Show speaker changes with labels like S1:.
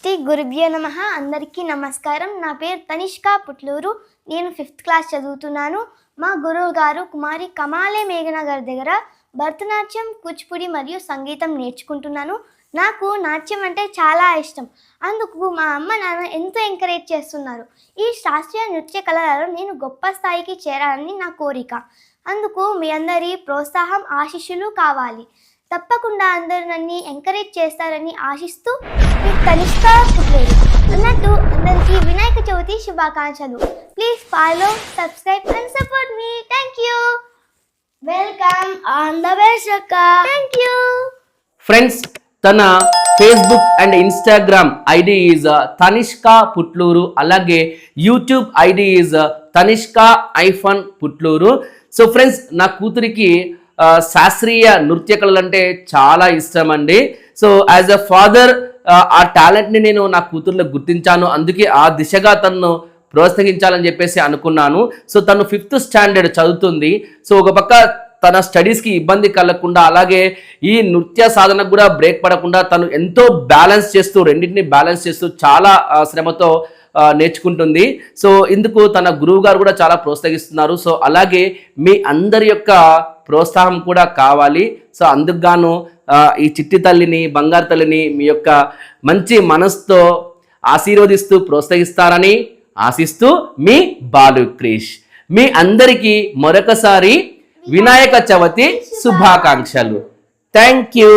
S1: శ్రీ గురుభ్యో నమ. అందరికీ నమస్కారం. నా పేరు తనిష్క పుట్లూరు. నేను ఫిఫ్త్ క్లాస్ చదువుతున్నాను. మా గురువు గారు కుమారి కమాలే మేఘన గారి దగ్గర భరతనాట్యం కూచిపూడి మరియు సంగీతం నేర్చుకుంటున్నాను. నాకు నాట్యం అంటే చాలా ఇష్టం. అందుకు మా అమ్మ నాన్న ఎంతో ఎంకరేజ్ చేస్తున్నారు. ఈ శాస్త్రీయ నృత్య కళలలో నేను గొప్ప స్థాయికి చేరాలని నా కోరిక. అందుకు మీ అందరి ప్రోత్సాహం ఆశీస్సులు కావాలి. తప్పకుండా అందరూ నన్ను ఎంకరేజ్ చేస్తారని ఆశిస్తూ మీ తనిష్క పుట్లేదు అన్నట్టు అందరికీ వినాయక చవితి శుభాకాంక్షలు. Please follow subscribe and support me thank you welcome on the best అక్క థ్యాంక్ యూ
S2: ఫ్రెండ్స్ తన Facebook and Instagram ID is Tanishka Putluru అలాగే యూట్యూబ్ ఐడి ఈజ్ తనిష్కా ఐఫన్ పుట్లూరు సో ఫ్రెండ్స్ నా కూతురికి శాస్త్రీయ నృత్య కళలు అంటే చాలా ఇష్టం అండి సో యాజ్ అ ఫాదర్ ఆ టాలెంట్ని నేను నా కూతుర్లో గుర్తించాను. అందుకే ఆ దిశగా తను ప్రోత్సహించాలని చెప్పేసి అనుకున్నాను. సో తను ఫిఫ్త్ స్టాండర్డ్ చదువుతుంది. సో ఒక పక్క తన స్టడీస్కి ఇబ్బంది కలగకుండా అలాగే ఈ నృత్య సాధనకు కూడా బ్రేక్ పడకుండా తను ఎంతో బ్యాలెన్స్ చేస్తూ రెండింటిని బ్యాలెన్స్ చేస్తూ చాలా శ్రమతో నేర్చుకుంటుంది. సో ఇందుకు తన గురువు గారు కూడా చాలా ప్రోత్సహిస్తున్నారు. సో అలాగే మీ అందరి యొక్క ప్రోత్సాహం కూడా కావాలి. సో అందుకుగాను ఈ చిట్టి తల్లిని బంగారు తల్లిని మీ యొక్క మంచి మనసుతో ఆశీర్వదిస్తూ ప్రోత్సహిస్తారని ఆశిస్తూ మీ బాలు క్రిష్. మీ అందరికీ మరొకసారి వినాయక చవితి శుభాకాంక్షలు. Thank you.